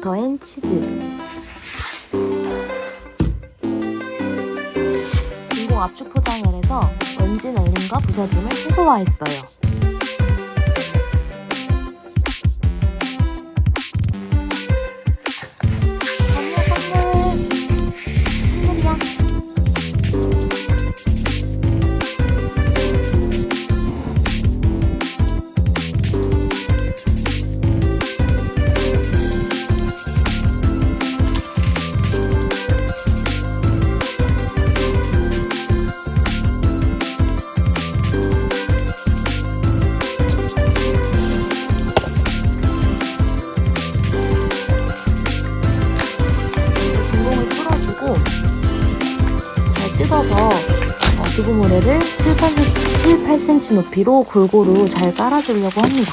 버터 앤 치즈 진공 압축 포장을 해서 먼지 날림과 부서짐을 최소화했어요. 어, 두부모래를 7, 8, 7, 8cm 높이로 골고루 잘 깔아주려고 합니다.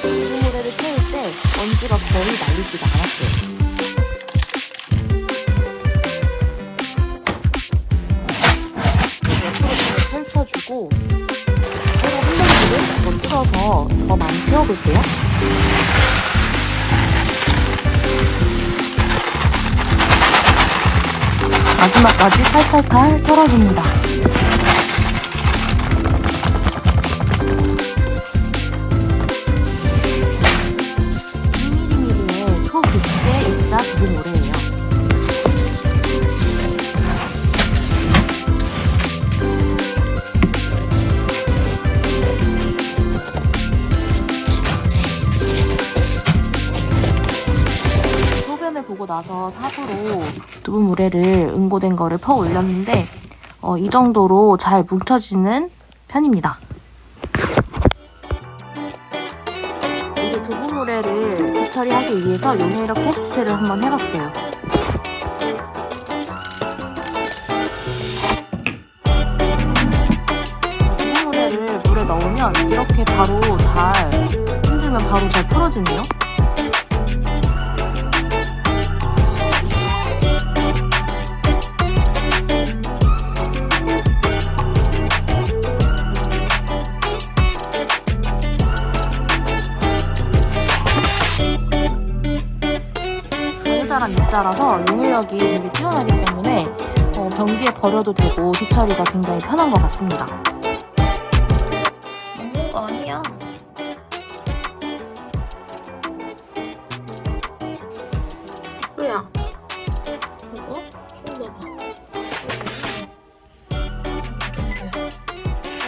두부모래를 채울 때 먼지가 거의 날리지가 않았어요. 옆으로 잘 펼쳐주고 새로 한 덩이 뜯어서 더 많이 채워볼게요. 마지막까지 탈탈탈 털어줍니다. 소변을 보고 나서 삽으로 두부 모래를 응고된 거를 퍼 올렸는데 어, 이 정도로 잘 뭉쳐지는 편입니다. 이제 두부 모래를 뒤처리하기 위해서 용해력 테스트를 한번 해봤어요. 두부 모래를 물에 넣으면 이렇게 바로 잘 흔들면 바로 잘 풀어지네요. 가느다란 입자라서 용해력이 되게 뛰어나기 때문에 어, 변기에 버려도 되고 뒤처리가 굉장히 편한 것 같습니다. 먹는 거 아니야. 뭐야? 이거? 손 넣어봐.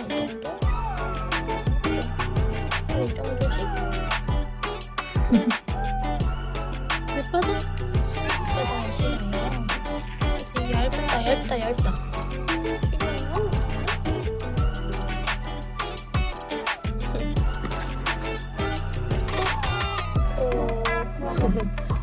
이 정도? 이 정도지? 예쁘다, 얇다, 얇다.